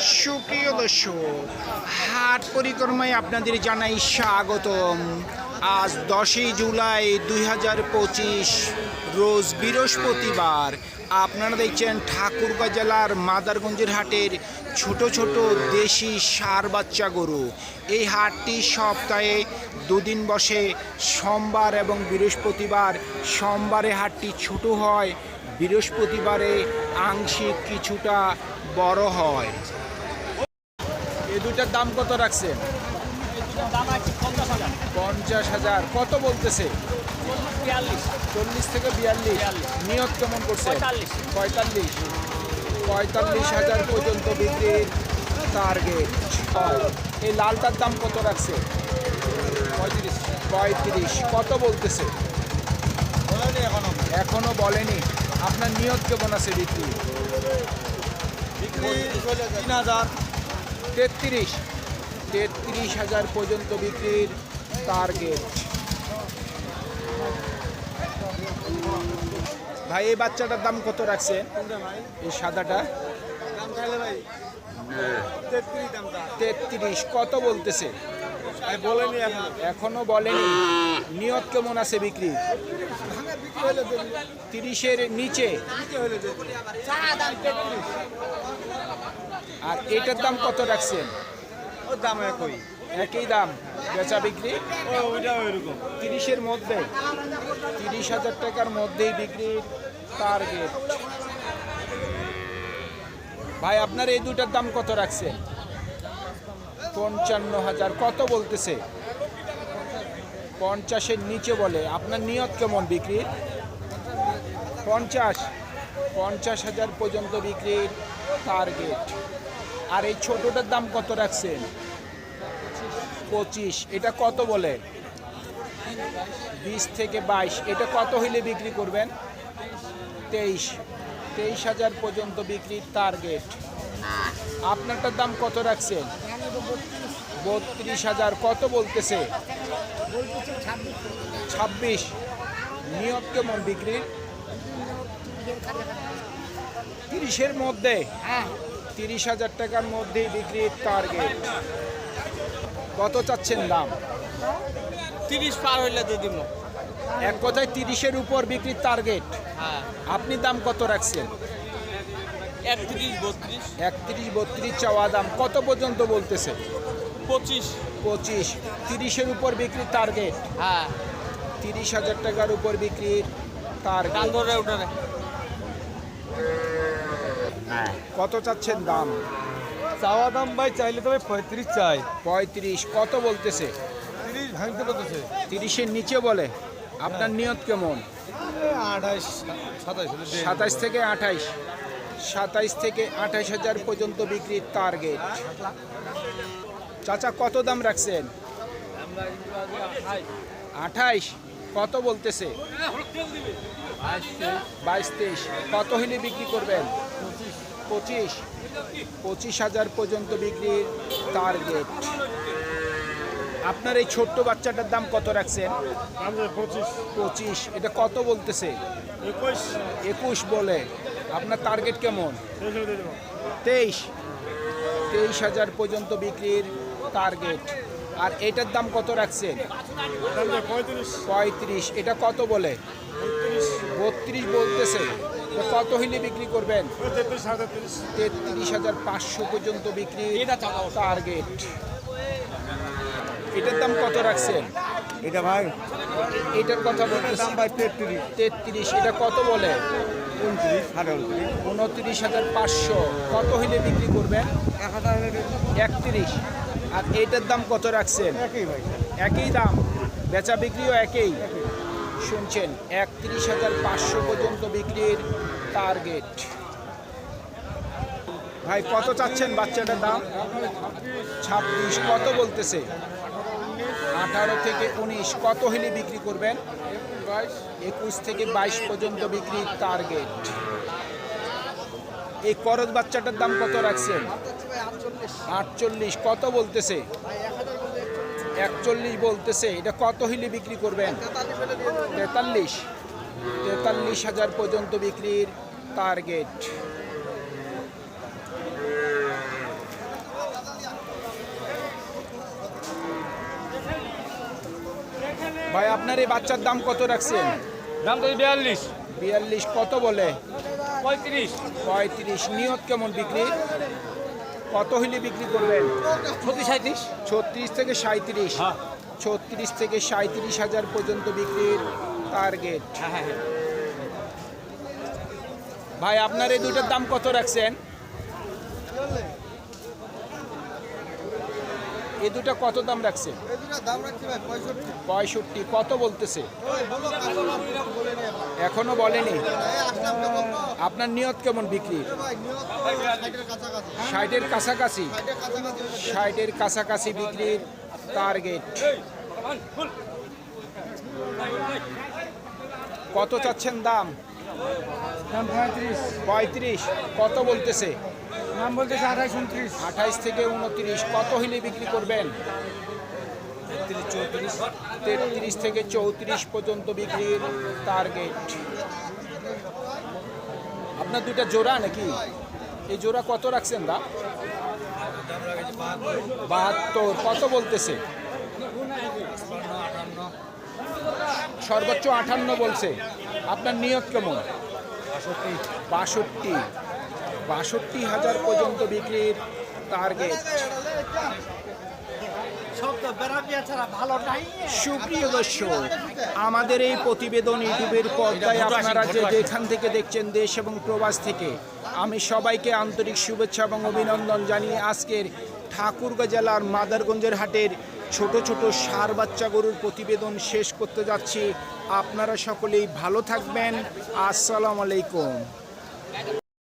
সুপ্রিয় দর্শক, হাট পরিক্রমায় আপনাদের জানাই স্বাগতম। আজ দশই জুলাই দুই হাজার পঁচিশ, রোজ বৃহস্পতিবার। আপনারা দেখছেন ঠাকুরগাঁ জেলার মাদারগঞ্জের হাটের ছোট ছোট দেশি সার বাচ্চা গরু। এই হাটটি সপ্তাহে দুদিন বসে সোমবার এবং বৃহস্পতিবার। সোমবারে হাটটি ছোট হয়, বৃহস্পতিবারে আংশিক কিছুটা বড় হয়। এই দুটার দাম কত রাখছেন আছে পঞ্চাশ হাজার। কত বলতেছে? চল্লিশ। থেকে বিয়াল্লিশ। নিয়ত কেমন করছে? পঁয়তাল্লিশ। পঁয়তাল্লিশ। হাজার পর্যন্ত বিক্রির টার্গেট এই লালটার দাম কত রাখছে? পঁয়ত্রিশ। পঁয়ত্রিশ। কত বলতেছে? এখনও। এখনও বলেনি। আপনার নিয়ত কেমন আছে বিক্রি বিক্রি তিন হাজার। তেত্রিশ। তেত্রিশ হাজার পর্যন্ত বিক্রির টার্গেট ভাই, এই বাচ্চাটার দাম কত রাখছেন এই সাদাটা? তেত্রিশ, কত বলতেছে? বলেনি এখন বলেনি। নিয়ত কেমন আছে বিক্রি? তিরিশের নিচে। আর এটার দাম কত রাখছেন? ওর দাম একই। একই দাম বেচা বিক্রি? ও ওইটা ওইরকম তিরিশের মধ্যে? তিরিশ হাজার টাকার মধ্যেই বিক্রির টার্গেট ভাই আপনার এই দুটার দাম কত রাখছেন? পঞ্চান্ন হাজার। কত বলতেছে? পঞ্চাশের নিচে বলে। আপনার নিয়ত কেমন বিক্রির পঞ্চাশ। পঞ্চাশ হাজার পর্যন্ত বিক্রির টার্গেট আর এই ছোটোটার দাম কত রাখছেন? পঁচিশ। এটা কত বলে? বিশ থেকে বাইশ। এটা কত হইলে বিক্রি করবেন? তেইশ। তেইশ হাজার পর্যন্ত বিক্রির টার্গেট আপনারটার দাম কত রাখছেন? বত্রিশ হাজার। কত বলতেছে? ছাব্বিশ। নিয়ত কেমন বিক্রির? তিরিশের মধ্যে? তিরিশ হাজার টাকার মধ্যেই বিক্রির টার্গেট কত চাচ্ছেন দাম? তিরিশ পার হইলে দিয়ে দিব এক কথায় তিরিশের উপর বিক্রির টার্গেট হ্যাঁ। আপনি দাম কত রাখছেন? একত্রিশ বত্রিশ। একত্রিশ বত্রিশ চাওয়া দাম কত পর্যন্ত বলতেছে? পঁচিশ। পঁচিশ। তিরিশের উপর বিক্রির টার্গেট হ্যাঁ। তিরিশ হাজার টাকার উপর বিক্রির টার্গেট কত চাচ্ছেন দাম? চাওয়া দাম ভাই চাইলে তবে পঁয়ত্রিশ চাই। পঁয়ত্রিশ কত বলতেছে? তিরিশ ভাঙতে কতছে তিরিশের নিচে বলে আপনার নিয়ত কেমন? আঠাইশ সাতাইশ থেকে আঠাইশ সাতাইশ থেকে আঠাইশ হাজার পর্যন্ত বিক্রির টার্গেট চাচা কত দাম রাখছেন? আঠাইশ কত বলতেছে? বাইশ তেইশ কত হলে বিক্রি করবেন? পঁচিশ পঁচিশ হাজার পর্যন্ত বিক্রির টার্গেট আপনার এই ছোট্ট বাচ্চাটার দাম কত রাখছেন? পঁচিশ। এটা কত বলতেছে? একুশ। একুশ বলে। আপনার টার্গেট কেমন? তেইশ তেইশ। হাজার পর্যন্ত বিক্রির টার্গেট আর এটার দাম কত রাখছেন? পঁয়ত্রিশ। এটা কত বলে? বত্রিশ বলতেছে। কত হইলে বিক্রি করবেন? তেত্রিশ হাজার পাঁচশো পর্যন্ত বিক্রি এটা টার্গেট। এটার দাম কত রাখছেন? এটা ভাই এটার কথা বলতেছি। দাম ভাই তেত্রিশ। তেত্রিশ এটা কত বলে? উনত্রিশ সাড়ে উনত্রিশ। উনত্রিশ হাজার পাঁচশো। কত হইলে বিক্রি করবেন? এক হাজার একত্রিশ। আর এইটার দাম কত রাখছেন? একই ভাই। একই দাম। বেচা বিক্রিও একই। শুনছেন, একত্রিশ হাজার পাঁচশো পর্যন্ত বিক্রির টার্গেট ভাই, কত চাচ্ছেন বাচ্চাটার দাম? ছাব্বিশ, কত বলতেছে? আঠারো থেকে উনিশ, কত হলে বিক্রি করবেন? একুশ থেকে বাইশ পর্যন্ত বিক্রির টার্গেট এই করজ বাচ্চাটার দাম কত রাখছেন? আটচল্লিশ, কত বলতেছে? একচল্লিশ বলতেছে এটা কত হিলে বিক্রি করবেন? তেতাল্লিশ। তেতাল্লিশ হাজার পর্যন্ত বিক্রির টার্গেট ভাই আপনার এই বাচ্চার দাম কত রাখছেন? দাম তো বিয়াল্লিশ। বিয়াল্লিশ কত বলে? পঁয়ত্রিশ। পঁয়ত্রিশ। নিয়ত কেমন বিক্রি? কত হইলে বিক্রি করবেন? ছত্রিশ সাঁত্রিশ ছত্রিশ থেকে সাঁত্রিশ হ্যাঁ। ছত্রিশ থেকে সাঁত্রিশ হাজার পর্যন্ত বিক্রির টার্গেট হ্যাঁ হ্যাঁ ভাই আপনার এই দুটার দাম কত রাখছেন? এই দুটো কত দাম রাখছে? পঁয়ষট্টি। কত বলতেছে? এখনও বলেনি? আপনার নিয়ত কেমন বিক্রির ষাটের কাছাকাছি। ষাটের কাছাকাছি? বিক্রির টার্গেট কত চাচ্ছেন দাম? দাম পঁয়ত্রিশ। পঁয়ত্রিশ কত বলতেছে? নাম বলতেছে আঠাইশ উনত্রিশ। আঠাইশ থেকে উনত্রিশ কত হইলে বিক্রি করবেন? তেত্রিশ থেকে চৌত্রিশ পর্যন্ত বিক্রির টার্গেট আপনার দুটা জোড়া নাকি? এই জোড়া কত রাখছেন দা? বাহাত্তর কত বলতেছে? সর্বোচ্চ আটান্ন বলছে। আপনার নিয়ত কেমন? বাষট্টি। বাষট্টি হাজার পর্যন্ত বিক্রির টার্গেট সুপ্রিয় দর্শক আমাদের এই প্রতিবেদন ইউটিউবের পর্দায় আপনারা যে যেখান থেকে দেখছেন দেশ এবং প্রবাস থেকে আমি সবাইকে আন্তরিক শুভেচ্ছা এবং অভিনন্দন জানিয়ে আজকের ঠাকুরগাঁ জেলার মাদারগঞ্জের হাটের ছোট ছোট সার বাচ্চা গরুর প্রতিবেদন শেষ করতে যাচ্ছি। আপনারা সকলেই ভালো থাকবেন। আসসালামু আলাইকুম।